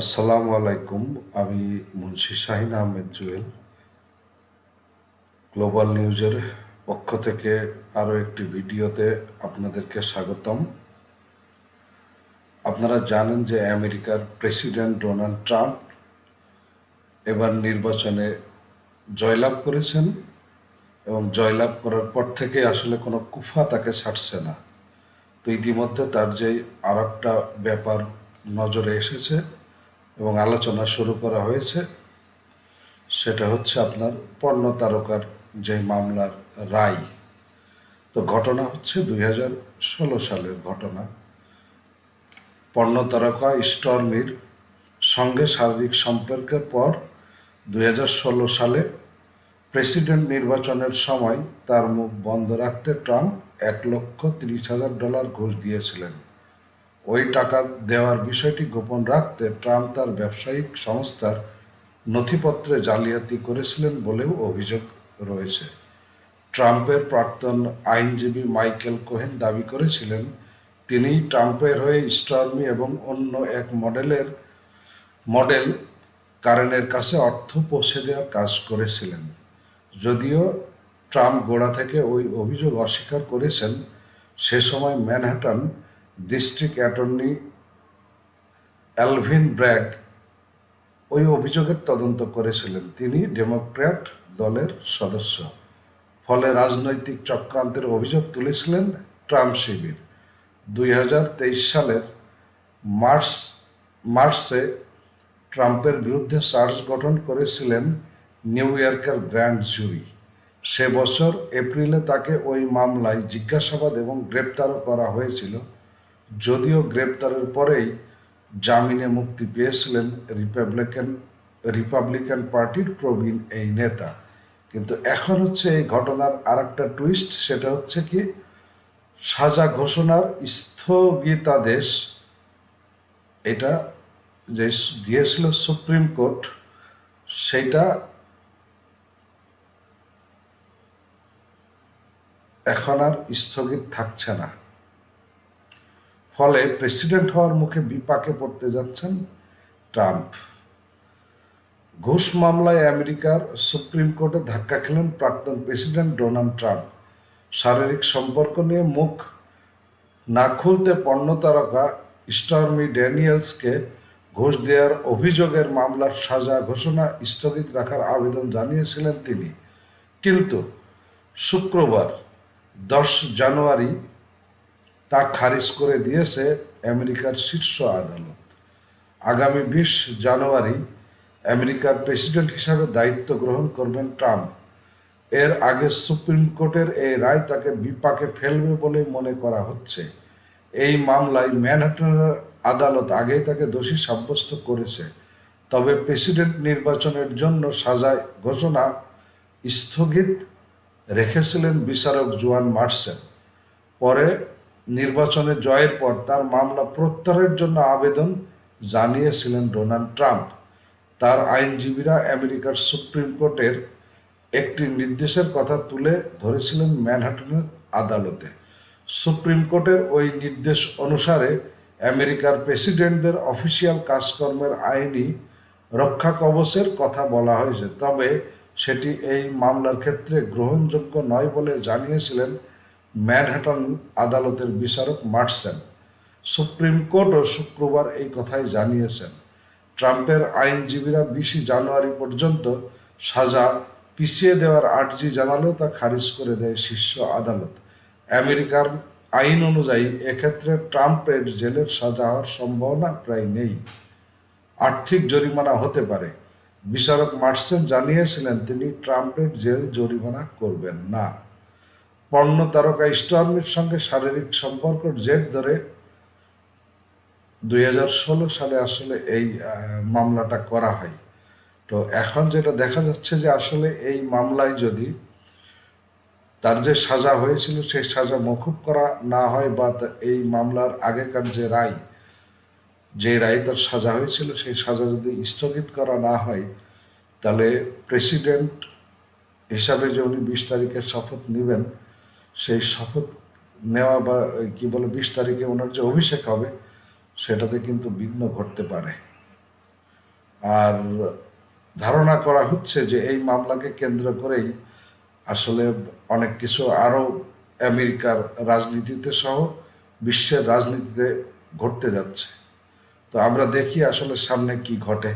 আসসালামু আলাইকুম, আমি মুন্সি শাহিন আহমেদ জুয়েল। গ্লোবাল নিউজের পক্ষ থেকে আরও একটি ভিডিওতে আপনাদেরকে স্বাগতম। আপনারা জানেন যে আমেরিকার প্রেসিডেন্ট ডোনাল্ড ট্রাম্প এবার নির্বাচনে জয়লাভ করেছেন এবং জয়লাভ করার পর থেকে আসলে কোনো কুফা তাকে ছাড়ছে না। তো ইতিমধ্যে তার যে আর ব্যাপার নজরে এসেছে এবং আলোচনা শুরু করা হয়েছে। সেটা হচ্ছে আপনার পণ্য তারকার যে মামলার রায়। তো ঘটনা হচ্ছে দুই হাজার ষোলো সালের ঘটনা। পণ্য তারকা স্টর্মির সঙ্গে শারীরিক সম্পর্কের পর দুই হাজার ষোলো সালে প্রেসিডেন্ট নির্বাচনের সময় তার মুখ বন্ধ রাখতে ট্রাম্প এক লক্ষ তিরিশ হাজার ডলার ঘুষ দিয়েছিলেন। ওই টাকা দেওয়ার বিষয়টি গোপন রাখতে ট্রাম্প তার ব্যবসায়িক সংস্থার নথিপত্রে জালিয়াতি করেছিলেন বলেও অভিযোগ রয়েছে। ট্রাম্পের প্রাক্তন আইনজীবী মাইকেল কোহেন দাবি করেছিলেন তিনি ট্রাম্পের হয়ে স্টর্মি এবং অন্য এক মডেলের মডেল কারেনের কাছে অর্থ পৌঁছে দেওয়ার কাজ করেছিলেন। যদিও ট্রাম্প গোড়া থেকে ওই অভিযোগ অস্বীকার করেছেন, সে সময় Manhattan district attorney Alvin Bragg ওই অভিযোগের তদন্ত করেছিলেন। তিনি ডেমোক্র্যাট দলের সদস্য। ফলে রাজনৈতিক চক্রান্তের অভিযোগ তুলেছিলেন ট্রাম্প শিবির। দুই হাজার তেইশ সালের মার্চ, মার্চে ট্রাম্পের বিরুদ্ধে চার্জ গঠন করেছিলেন নিউ ইয়র্কের গ্র্যান্ড জুরি। সে বছর এপ্রিলে তাকে ওই মামলায় জিজ্ঞাসাবাদ এবং গ্রেপ্তারও করা হয়েছিল। যদিও গ্রেপ্তারের পরেই জামিনে মুক্তি পেয়েছিলেন রিপাবলিকান রিপাবলিকান পার্টির প্রবীণ এই নেতা। কিন্তু এখন হচ্ছে এই ঘটনার আর একটা টুইস্ট সেটা হচ্ছে কি, সাজা ঘোষণার স্থগিতাদেশ, এটা যে দিয়েছিল সুপ্রিম কোর্ট, সেটা এখন আর স্থগিত থাকছে না। ফলে প্রেসিডেন্ট হওয়ার মুখে বিপাকে পড়তে যাচ্ছেন ট্রাম্প। ঘুষ মামলায় আমেরিকার সুপ্রিম কোর্টে ধাক্কা খেলেন প্রাক্তন প্রেসিডেন্ট ডোনাল্ড ট্রাম্প। শারীরিক সম্পর্ক নিয়ে মুখ না খুলতে পণ্য তারকা স্টর্মি ড্যানিয়েলসকে ঘুষ দেওয়ার অভিযোগের মামলার সাজা ঘোষণা স্থগিত রাখার আবেদন জানিয়েছিলেন তিনি। কিন্তু শুক্রবার দশ জানুয়ারি তা খারিজ করে দিয়েছে আমেরিকার শীর্ষ আদালত। আগামী বিশ জানুয়ারি আমেরিকার প্রেসিডেন্ট হিসাবে দায়িত্ব গ্রহণ করবেন ট্রাম্প। এর আগে সুপ্রিম কোর্টের এই রায় তাকে বিপাকে ফেলবে বলে মনে করা হচ্ছে। এই মামলায় ম্যানহাটনের আদালত আগেই তাকে দোষী সাব্যস্ত করেছে। তবে প্রেসিডেন্ট নির্বাচনের জন্য সাজায় ঘোষণা স্থগিত রেখেছিলেন বিচারক জোয়ান মার্সেল। পরে নির্বাচনে জয়ের পর তার মামলা প্রত্যাহারের জন্য আবেদন জানিয়েছিলেন ডোনাল্ড ট্রাম্প। তার আইনজীবীরা আমেরিকার সুপ্রিম কোর্টের একটি নির্দেশের কথা তুলে ধরেছিলেন ম্যানহাটনের আদালতে। সুপ্রিম কোর্টের ওই নির্দেশ অনুসারে আমেরিকার প্রেসিডেন্টদের অফিসিয়াল কাজকর্মের আইনি রক্ষা কবচের কথা বলা হয়েছে, তবে সেটি এই মামলার ক্ষেত্রে গ্রহণযোগ্য নয় বলে জানিয়েছিলেন ম্যানহাটন আদালতের বিচারক মার্সেন সুপ্রিম কোর্টও শুক্রবার এই কথাই জানিয়েছেন। ট্রাম্পের আইনজীবীরা বিশে জানুয়ারি পর্যন্ত সাজা পিছিয়ে দেওয়ার আর্জি জানালেও তা খারিজ করে দেয় শীর্ষ আদালত। আমেরিকার আইন অনুযায়ী এক্ষেত্রে ট্রাম্পের জেলের সাজা হওয়ার সম্ভাবনা প্রায় নেই। আর্থিক জরিমানা হতে পারে। বিচারক মার্সেন জানিয়েছিলেন তিনি, ট্রাম্পের জেল জরিমানা করবেন না। পণ্য তারকা স্টর্মির সঙ্গে শারীরিক সম্পর্ক জেট ধরে দুই হাজার ষোলো সালে আসলে এই মামলাটা করা হয়। তো এখন যেটা দেখা যাচ্ছে যে আসলে এই মামলায় যদি তার যে সাজা হয়েছিল সেই সাজা মকুব করা না হয় বা এই মামলার আগেকার যে রায় যে রায় তার সাজা হয়েছিল, সেই সাজা যদি স্থগিত করা না হয়, তাহলে প্রেসিডেন্ট হিসাবে যে উনি বিশ তারিখে শপথ নেবেন সেই শপথ নেওয়া বা কি বলে, বিশ তারিখে ওনার যে অভিষেক হবে, সেটাতে কিন্তু বিঘ্ন ঘটতে পারে। আর ধারণা করা হচ্ছে যে এই মামলাকে কেন্দ্র করেই আসলে অনেক কিছু আরও আমেরিকার রাজনীতিতে সহ বিশ্বের রাজনীতিতে ঘটতে যাচ্ছে। তো আমরা দেখি আসলে সামনে কি ঘটে।